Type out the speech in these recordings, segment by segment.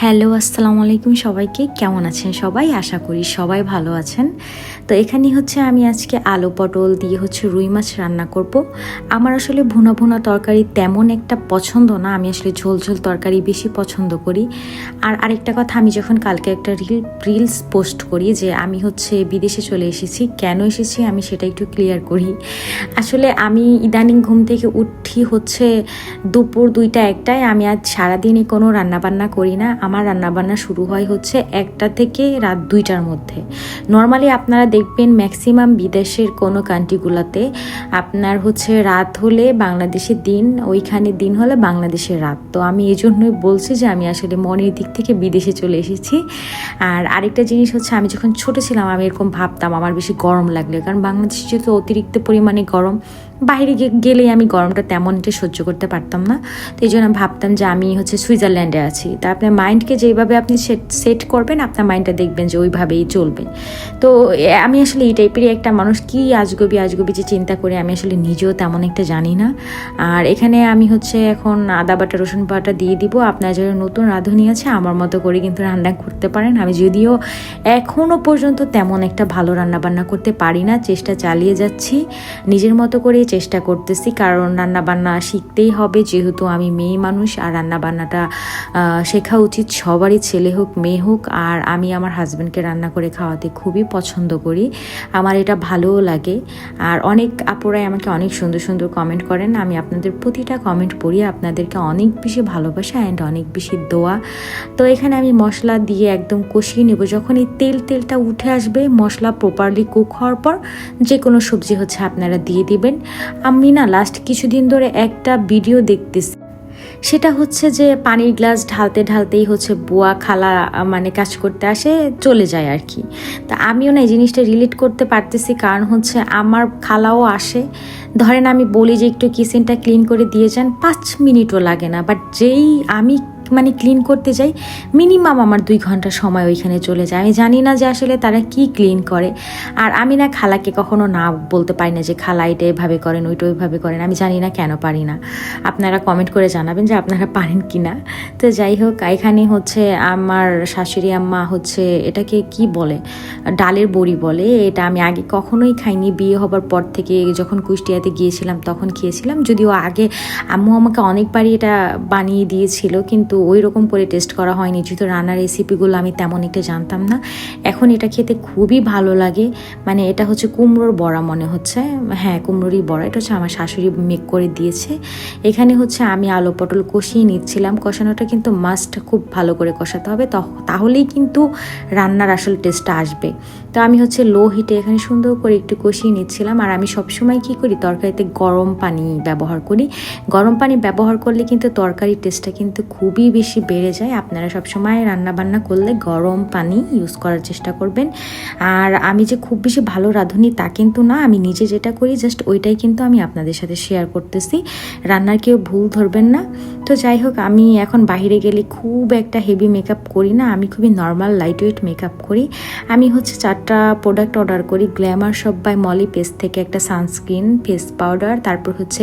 Hello, আসসালামু আলাইকুম সবাইকে। কেমন আছেন সবাই? আশা করি সবাই ভালো আছেন। তো এখানে হচ্ছে আমি আজকে আলু পটল দিয়ে হচ্ছে রুই মাছ রান্না করব। আমার আসলে ভুনা ভুনা তরকারি তেমন একটা পছন্দ না। আমি আসলে ঝোল ঝোল তরকারি বেশি পছন্দ করি। আর আরেকটা কথা, আমি যখন কালকে একটা রিল, রিলস পোস্ট করি যে আমি হচ্ছে বিদেশে চলে এসেছি, কেন এসেছি আমি সেটা একটু ক্লিয়ার করি। আসলে আমি ইদানিং ঘুম থেকে উঠি হচ্ছে দুপুর দুইটা একটায়। আমি আজ সারাদিনই কোনো রান্নাবান্না করি না। আমার রান্নাবান্না শুরু হয় হচ্ছে একটা থেকে রাত দুইটার মধ্যে। নর্মালি আপনারা দেখবেন ম্যাক্সিমাম বিদেশের কোনো কান্ট্রিগুলোতে আপনার হচ্ছে রাত হলে বাংলাদেশের দিন, ওইখানে দিন হলে বাংলাদেশের রাত। তো আমি এই জন্যই বলছি যে আমি আসলে মনের দিক থেকে বিদেশে চলে এসেছি। আর আরেকটা জিনিস হচ্ছে আমি যখন ছোট ছিলাম আমি এরকম ভাবতাম, আমার বেশি গরম লাগলে। কারণ বাংলাদেশে যেহেতু অতিরিক্ত পরিমাণে গরম বাইরে গেলেই আমি গরমটা তেমন একটা সহ্য করতে পারতাম না। তো এই জন্য ভাবতাম যে আমি হচ্ছে সুইজারল্যান্ডে আছি। তা আপনার মাইন্ডকে যেভাবে আপনি সেট করবেন, আপনার মাইন্ডটা দেখবেন যে ওইভাবেই চলবে। তো আমি আসলে এই টাইপেরই একটা মানুষ, কি আজগবি আজগবি যে চিন্তা করে আমি আসলে নিজেও তেমন একটা জানি না। আর এখানে আমি হচ্ছে এখন আদা বাটা, রসুন বাটা দিয়ে দিব। আপনার যারা নতুন রাঁধুনি আছে, আমার মতো করে কিন্তু রান্না করতে পারেন। আমি যদিও এখনও পর্যন্ত তেমন একটা ভালো রান্না বান্না করতে পারি না, চেষ্টা চালিয়ে যাচ্ছি। নিজের মতো করে চেষ্টা করতেছি, কারণ রান্না বান্না শিখতেই হবে। যেহেতু আমি মেয়ে মানুষ, আর রান্না বান্নাটা শেখা উচিত সবারই, ছেলে হোক, মেয়ে হোক। আর আমি আমার হাজব্যান্ডকে রান্না করে খাওয়াতে খুবই পছন্দ করি। আমার এটা ভালোও লাগে। আর অনেক আপুরাই আমাকে অনেক সুন্দর সুন্দর কমেন্ট করেন। আমি আপনাদের প্রতিটা কমেন্ট পড়ি আপনাদেরকে অনেক বেশি ভালোবাসা অ্যান্ড অনেক বেশি দোয়া। তো এখানে আমি মশলা দিয়ে একদম কষিয়ে নেব। যখন এই তেল, তেলটা উঠে আসবে, মশলা প্রপারলি কুক হওয়ার পর যে কোনো সবজি হচ্ছে আপনারা দিয়ে দিবেন। আমি না লাস্ট কিছুদিন ধরে একটা ভিডিও দেখতেছি। সেটা হচ্ছে যে পানির গ্লাস ঢালতে ঢালতেই হচ্ছে বুয়া, খালা মানে কাজ করতে আসে, চলে যায় আর কি তা আমিও না এই জিনিসটা রিলেট করতে পারতেছি, কারণ হচ্ছে আমার খালাও আসে। ধরেন আমি বলি যে একটু কিচেনটা ক্লিন করে দিয়ে যান, পাঁচ মিনিটও লাগে না বাট যেই আমি মানে ক্লিন করতে যাই মিনিমাম আমার দুই ঘণ্টা সময় ওইখানে চলে যায়। আমি জানি না যে আসলে তারা কি ক্লিন করে। আর আমি না খালাকে কখনো না বলতে পারি না যে খালা এটা এভাবে করেন, ওইটা ওইভাবে করেন। আমি জানি না কেন পারি না। আপনারা কমেন্ট করে জানাবেন যে আপনারা পারেন কি না তো যাই হোক, এখানে হচ্ছে আমার শাশুড়ি আম্মা হচ্ছে এটাকে কি বলে, ডালের বড়ি বলে। এটা আমি আগে কখনোই খাইনি। বিয়ে হবার পর থেকে যখন কুষ্টিয়াতে গিয়েছিলাম তখন খেয়েছিলাম। যদিও আগে আম্মু আমাকে অনেকবারই এটা বানিয়ে দিয়েছিল, কিন্তু ওই রকম করে টেস্ট করা হয়নি। যেহেতু রান্নার রেসিপিগুলো আমি তেমন একটা জানতাম না। এখন এটা খেতে খুবই ভালো লাগে। মানে এটা হচ্ছে কুমড়োর বড়া মনে হচ্ছে। হ্যাঁ কুমড়োরই বড়া। এটা হচ্ছে আমার শাশুড়ি মেক করে দিয়েছে। এখানে হচ্ছে আমি আলু পটল কষিয়ে নিচ্ছিলাম। কষানোটা কিন্তু মাস্ট খুব ভালো করে কষাতে হবে। তাহলেই কিন্তু রান্নার আসল টেস্টটা আসবে। তো আমি হচ্ছে লো হিটে এখানে সুন্দর করে একটু কষিয়ে নিচ্ছিলাম। আর আমি সবসময় কি করি? তরকারিতে গরম পানি ব্যবহার করি। গরম পানি ব্যবহার করলে কিন্তু তরকারির টেস্টটা কিন্তু খুবই বেশি বেড়ে যায়, আপনারা সবসময় রান্না বান্না করলে গরম পানি ইউজ করার চেষ্টা করবেন। আর আমি যে খুব বেশি ভালো রাঁধুনি তা কিন্তু না, আমি নিজে যেটা করি জাস্ট ওইটাই কিন্তু আমি আপনাদের সাথে শেয়ার করতেছি। রান্নার কেউ ভুল ধরবেন না। তো যাই হোক, আমি এখন বাইরে গেলে খুব একটা হেভি মেকআপ করি না, আমি খুবই নর্মাল লাইট ওয়েট মেকআপ করি। আমি হচ্ছে চারটা প্রোডাক্ট অর্ডার করি গ্ল্যামার সব বাই মলি পেস্ট থেকে একটা সানস্ক্রিন ফেস পাউডার তারপর হচ্ছে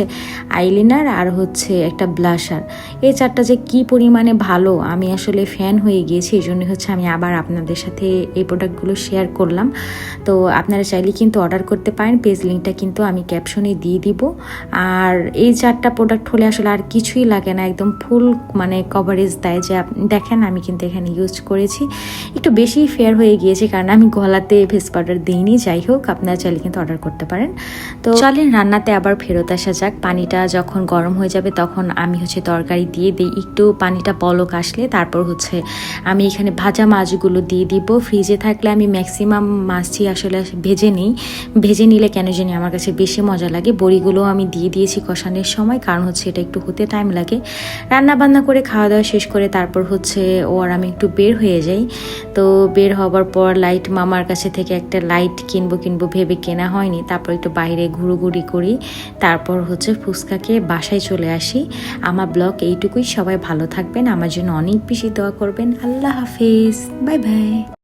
আইলিনার আর হচ্ছে একটা ব্লাশার এই চারটা যে কি পরিমাণে ভালো, আমি আসলে ফ্যান হয়ে গিয়েছি, এই জন্য হচ্ছে আমি আবার আপনাদের সাথে এই প্রোডাক্টগুলো শেয়ার করলাম। তো আপনারা চাইলে কিন্তু অর্ডার করতে পারেন পেজ লিঙ্কটা কিন্তু আমি ক্যাপশনে দিয়ে দিব। আর এই চারটা প্রোডাক্ট হলে আসলে আর কিছুই লাগে না, একদম ফুল মানে কভারেজ দেয় যে দেখেন আমি কিন্তু এখানে ইউজ করেছি। একটু বেশি ফেয়ার হয়ে গিয়েছে, কারণ আমি গলাতে ফেস পাউডার দিইনি, যাই হোক, আপনারা চাইলে কিন্তু অর্ডার করতে পারেন। তো চলেন, রান্নাতে আবার ফেরত আসা যাক। পানিটা যখন গরম হয়ে যাবে, তখন আমি হচ্ছে তরকারি দিয়ে দিই, একটু পানিটা পলক আসলে, তারপর হচ্ছে আমি এখানে ভাজা মাছগুলো দিয়ে দিব। ফ্রিজে থাকলে আমি ম্যাক্সিমাম মাছই আসলে ভেজে নিই। ভেজে নিলে কেন জানি আমার কাছে বেশি মজা লাগে। বড়িগুলো আমি দিয়ে দিয়েছি কষানোর সময়, কারণ হচ্ছে এটা একটু হতে টাইম লাগে। রান্না বান্না করে খাওয়া দাওয়া শেষ করে তারপর হচ্ছে ও আর আমি একটু বের হয়ে যাই। তো বের হবার পর লাইট মামার কাছে থেকে একটা লাইট কিনবো কিনবো ভেবে কেনা হয়নি। তারপর একটু বাইরে ঘুরোঘুরি করি। তারপর হচ্ছে ফুচকাকে বাসায় চলে আসি। আমার ব্লগ এইটুকুই। সবাই ভালো থাকবেন আমার জন্য অনেক বেশি দোয়া করবেন। আল্লাহ হাফেজ। Bye bye.